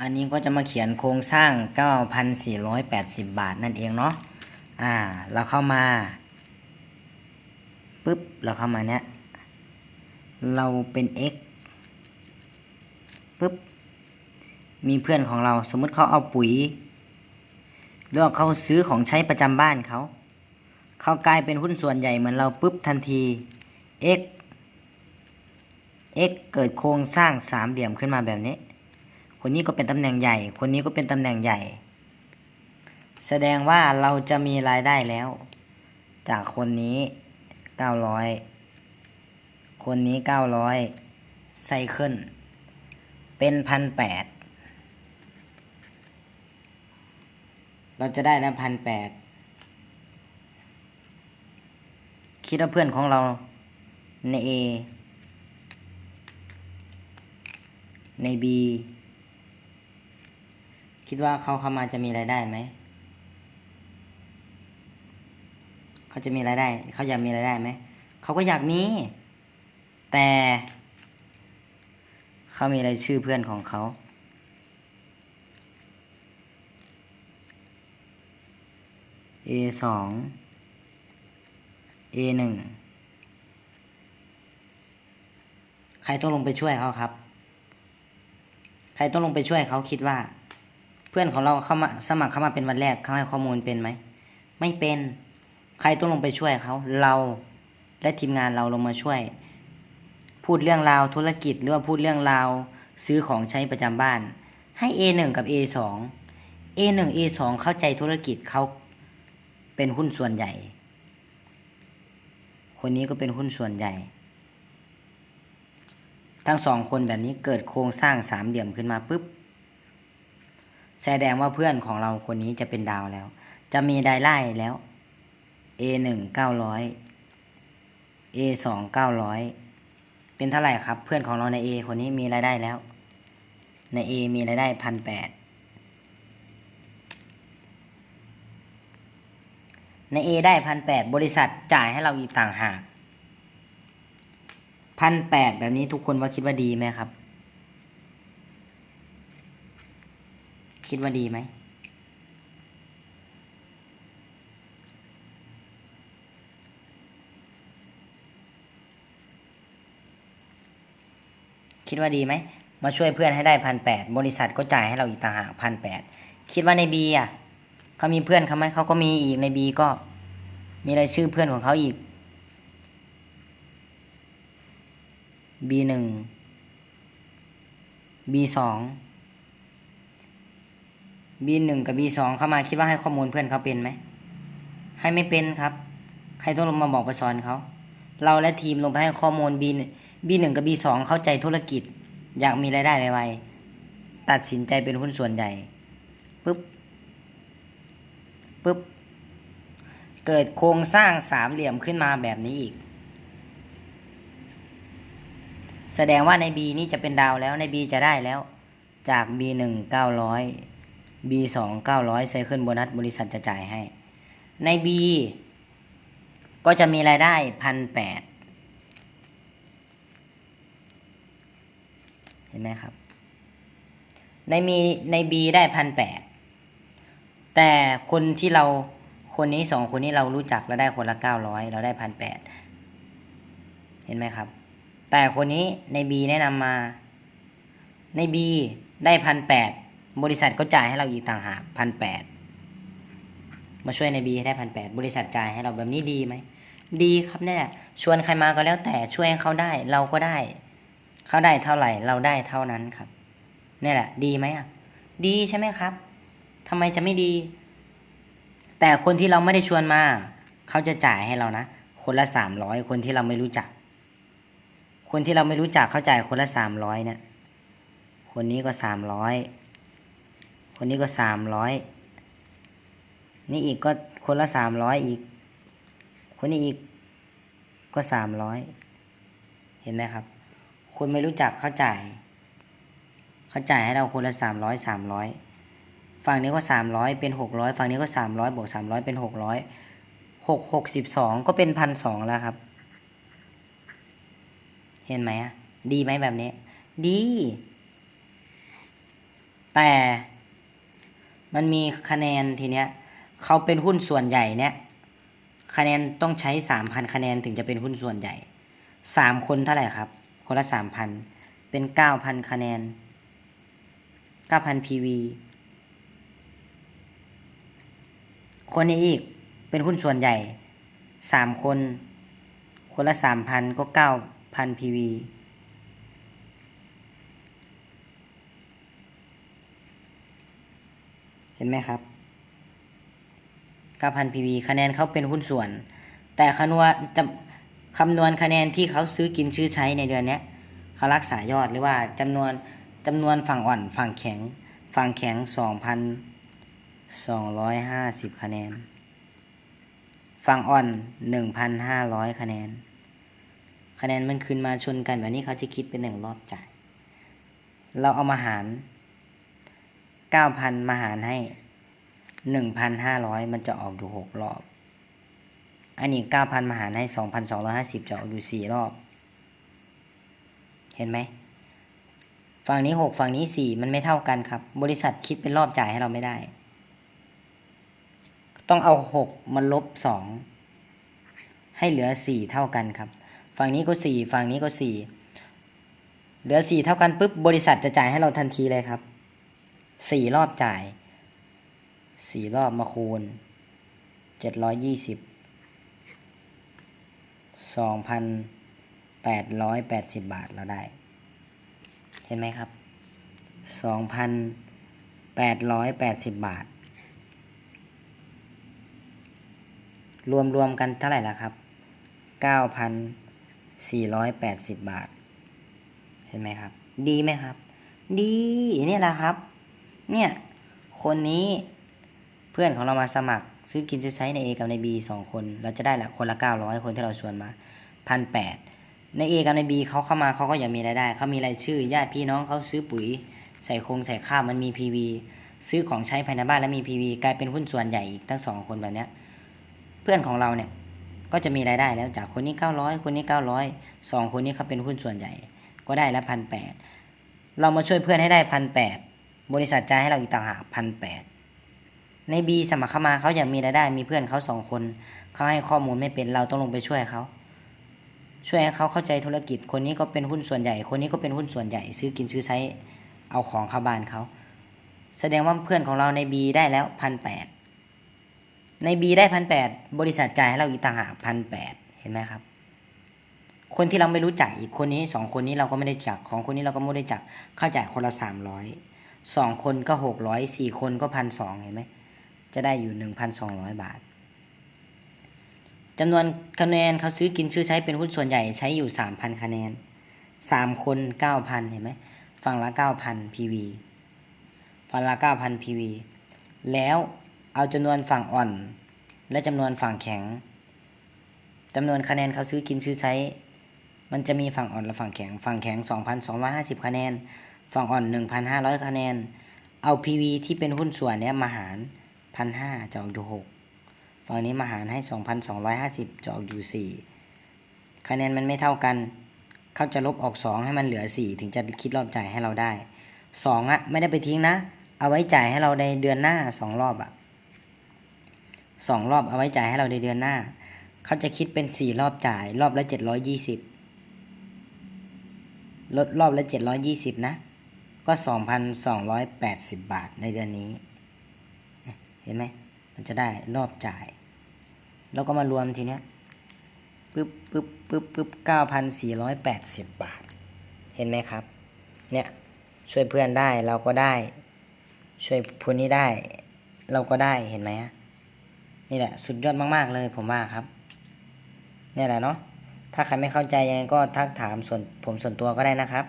อันนี้ก็จะมาเขียนโครงสร้าง 9,480 บาทนั่นเองเนาะ อ่า เราเข้ามาปุ๊บ เราเข้ามาเนี้ย เราเป็น x ปุ๊บ มีเพื่อนของเราสมมุติเขาเอาปุ๋ยหรือว่าเขาซื้อของใช้ประจำบ้านเขา เขากลายเป็นหุ้นส่วนใหญ่เหมือนเราปุ๊บทันที x x เกิดโครงสร้างสามเหลี่ยมขึ้นมาแบบนี้ คนนี้ก็เป็นตำแหน่งใหญ่ คนนี้ก็เป็นตำแหน่งใหญ่ แสดงว่าเราจะมีรายได้แล้ว จากคนนี้เก้าร้อยคนนี้เก้าร้อยไซเคิลเป็นพันแปดเราจะได้นะพันแปดคิดว่าเพื่อนของเราใน A ใน B คิดว่าเขาเข้ามาจะมีรายได้ไหม เขาจะมีรายได้ เขาอยากมีรายได้ไหม เขาก็อยากมี แต่ เขามีรายชื่อเพื่อนของเขา A สอง A หนึ่ง ใครต้องลงไปช่วยเขาครับ ใครต้องลงไปช่วยเขาคิดว่า พื่อนของเราเข้ามาสมัครเข้ามาเป็นวันแรกเขาให้ข้อมูลเป็นไหมไม่เป็นใครต้องลงไปช่วยเขาเราและทีมงานเราลงมาช่วย พูดเรื่องราวธุรกิจหรือว่าพูดเรื่องราวซื้อของใช้ประจำบ้าน ให้ A1 กับ A2 A1 A2 เข้าใจธุรกิจเขาเป็นหุ้นส่วนใหญ่ คนนี้ก็เป็นหุ้นส่วนใหญ่ ทั้งสองคนแบบนี้เกิดโครงสร้างสามเหลี่ยมขึ้นมาปุ๊บ แสดงว่าเพื่อนของเราคนนี้จะเป็นดาวแล้ว จะมีรายได้แล้ว A หนึ่งเก้าร้อย A สองเก้าร้อยเป็นเท่าไหร่ครับ เพื่อนของเราใน A คนนี้มีรายได้แล้ว ใน A มีรายได้พันแปดใน A ได้พันแปดบริษัทจ่ายให้เราอีกต่างหากพันแปดแบบนี้ทุกคนว่าคิดว่าดีไหมครับ คิดว่าดีไหม คิดว่าดีไหม มาช่วยเพื่อนให้ได้พันแปดบริษัทก็จ่ายให้เราอีกต่างหากพันแปดคิดว่าในบีอะเขามีเพื่อนเขาไหมเขาก็มีอีกในบีก็ มีรายชื่อเพื่อนของเขาอีก B หนึ่ง B สอง B หนึ่งกับ B สองเข้ามาคิดว่าให้ข้อมูลเพื่อนเขาเป็นไหม ให้ไม่เป็นครับ ใครต้องลงมาบอกไปสอนเขา เราและทีมลงไปให้ข้อมูล B B หนึ่งกับ B สองเข้าใจธุรกิจ อยากมีรายได้ไวๆตัดสินใจเป็นหุ้นส่วนใหญ่ปึ๊บปึ๊บเกิดโครงสร้างสามเหลี่ยมขึ้นมาแบบนี้อีก แสดงว่าใน B นี่จะเป็นดาวแล้วใน B จะได้แล้วจาก B ห B สองเก้าร้อยไซเคิลโบนัสบริษัทจะจ่ายให้ ใน B ก็จะมีรายได้พันแปดเห็นไหมครับ ในมีใน B ได้พันแปดแต่คนที่เราคนนี้สองคนนี้เรารู้จักเราได้คนละเก้าร้อยเราได้พันแปดเห็นไหมครับ แต่คนนี้ใน B แนะนำมาใน B ได้พันแปด บริษัทก็จ่ายให้เราอีกต่างหากพันแปดมาช่วยใน B ให้ได้พันแปดบริษัทจ่ายให้เราแบบนี้ดีไหมดีครับเนี่ยชวนใครมาก็แล้วแต่ช่วยให้เขาได้เราก็ได้ เขาได้เท่าไหร่เราได้เท่านั้นครับเนี่ยแหละ ดีไหมอะดีใช่ไหมครับทำไมจะไม่ดี แต่คนที่เราไม่ได้ชวนมา เขาจะจ่ายให้เรานะคนละสามร้อยคนที่เราไม่รู้จัก คนที่เราไม่รู้จักเขาจ่ายคนละสามร้อยเนี่ยคนนี้ก็สามร้อย คนนี้ก็สามร้อยนี่อีกก็คนละสามร้อยอีก คนนี้อีกก็สามร้อยเห็นไหมครับ คนไม่รู้จักเขาจ่ายเขาจ่ายให้เราคนละสามร้อยสามร้อยฝั่งนี้ก็สามร้อยเป็นหกร้อยฝั่งนี้ก็สามร้อยบวกสามร้อยเป็นหกร้อยหกหกสิบสองก็เป็นพันสองแล้วครับ เห็นไหมอะดีไหมแบบนี้ ดี แต่ มันมีคะแนนทีเนี้ยเขาเป็นหุ้นส่วนใหญ่เนี่ยคะแนนต้องใช้สามพันคะแนนถึงจะเป็นหุ้นส่วนใหญ่สามคนเท่าไหร่ครับ คนละสามพันเป็นเก้าพันคะแนนเก้าพัน PV คนนี้อีกเป็นหุ้นส่วนใหญ่สามคน คนละสามพันก็เก้าพัน PV เห็นไหมครับ9,000 PV คะแนนเขาเป็นหุ้นส่วน แต่คำนวณจำคำนวณคะแนนที่เขาซื้อกินซื้อใช้ในเดือนนี้เขารักษายอดหรือว่าจำนวนจำนวนฝั่งอ่อนฝั่งแข็ง ฝั่งแข็ง 2,250 คะแนน ฝั่งอ่อน 1,500 คะแนน คะแนนมันขึ้นมาชนกันแบบนี้เขาจะคิดเป็นหนึ่งรอบจ่าย เราเอามาหาร 9,000มาหารให้หนึ่งพันห้าร้อยมันจะออกอยู่หกรอบ อันนี้เก้าพันมาหารให้สองพันสองร้อยห้าสิบจะออกอยู่สี่รอบ เห็นไหม ฝั่งนี้หกฝั่งนี้สี่มันไม่เท่ากันครับ บริษัทคิดเป็นรอบจ่ายให้เราไม่ได้ ต้องเอาหกมันลบสองให้เหลือสี่เท่ากันครับ ฝั่งนี้ก็สี่ฝั่งนี้ก็สี่เหลือสี่เท่ากันปุ๊บบริษัทจะจ่ายให้เราทันทีเลยครับ สี่รอบจ่ายสี่รอบมาคูณเจ็ดร้อยยี่สิบสองพันแปดร้อยแปดสิบบาทเราได้ เห็นไหมครับสองพันแปดร้อยแปดสิบบาท รวมรวมกันเท่าไหร่ละครับเก้าพันสี่ร้อยแปดสิบบาท เห็นไหมครับ ดีไหมครับ ดีนี่แหละครับ เนี่ย คนนี้เพื่อนของเรามาสมัคร ซื้อกินซื้อใช้ใน A กับใน B สองคน เราจะได้ละคนละ 900 คนที่เราชวนมาพันแปดใน A กับใน B เขาเข้ามาเขาก็อยากมีรายได้เขามีรายชื่อญาติพี่น้องเขาซื้อปุ๋ย ใส่คงใส่ข้าวมันมี PV ซื้อของใช้ภายในบ้านแล้วมี PV กลายเป็นหุ้นส่วนใหญ่อีกทั้งสองคนแบบเนี้ยเพื่อนของเราเนี่ยก็จะมีรายได้แล้วจากคนนี้ 900 คนนี้ 900สองคนนี้เขาเป็นหุ้นส่วนใหญ่ ก็ได้ละพันแปดเรามาช่วยเพื่อนให้ได้พันแปด บริษัทจ่ายให้เราอีกต่างหากพันแปดในบีสมัครเข้ามาเขาอยากมีรายได้มีเพื่อนเขาสองคนเขาให้ข้อมูลไม่เป็นเราต้องลงไปช่วยเขาช่วยให้เขาเข้าใจธุรกิจคนนี้ก็เป็นหุ้นส่วนใหญ่ คนนี้ก็เป็นหุ้นส่วนใหญ่ ซื้อกินซื้อใช้เอาของเข้าบ้านเขาแสดงว่าเพื่อนของเราในบีได้แล้วพันแปดในบีได้พันแปดบริษัทจ่ายให้เราอีกต่างหากพันแปดเห็นไหมครับ คนที่เราไม่รู้จักอีกคนนี้สองคนนี้เราก็ไม่ได้จักของคนนี้เราก็ไม่ได้จักเข้าจ่ายคนละสามร้อย สองคนก็หกร้อยสี่คนก็พันสองเห็นไหมจะได้อยู่หนึ่งพันสองร้อยบาทจำนวนคะแนนเขาซื้อกินซื้อใช้เป็นหุ้นส่วนใหญ่ใช้อยู่สามพันคะแนนสามคนเก้าพันเห็นไหมฝั่งละเก้าพัน PV ฝั่งละเก้าพัน PV แล้วเอาจำนวนฝั่งอ่อน และจำนวนฝั่งแข็งจำนวนคะแนนเขาซื้อกินซื้อใช้ มันจะมีฝั่งอ่อนและฝั่งแข็ง ฝั่งแข็ง 2,250 คะแนน ฝั่งอ่อน 1,500 คะแนน เอา PV ที่เป็นหุ้นส่วนเนี้ยมาหาร 1,500จะออกอยู่ 6 ฝั่งนี้มาหารให้ 2,250จะออกอยู่ 4 คะแนนมันไม่เท่ากัน เขาจะลบออก 2 ให้มันเหลือ 4 ถึงจะคิดรอบจ่ายให้เราได้ 2อะไม่ได้ไปทิ้งนะ เอาไว้จ่ายให้เราในเดือนหน้า 2 รอบอะสองรอบเอาไว้จ่ายให้เราในเดือนหน้า เขาจะคิดเป็น 4 รอบจ่าย รอบละ 720ลดรอบละ 720 นะ ก็ 2,280 บาทในเดือนนี้ เห็นไหม มันจะได้รอบจ่าย แล้วก็มารวมทีเนี้ยปึ๊บปึ๊บปึ๊บปึ๊บ9,480บาท เห็นไหมครับ เนี่ย ช่วยเพื่อนได้เราก็ได้ ช่วยคนนี้ได้ เราก็ได้ เห็นไหมฮะนี่แหละ สุดยอดมากๆเลยผมว่าครับ เนี่ยแหละเนาะ ถ้าใครไม่เข้าใจยังไงก็ทักถามส่วนผมส่วนตัวก็ได้นะครับ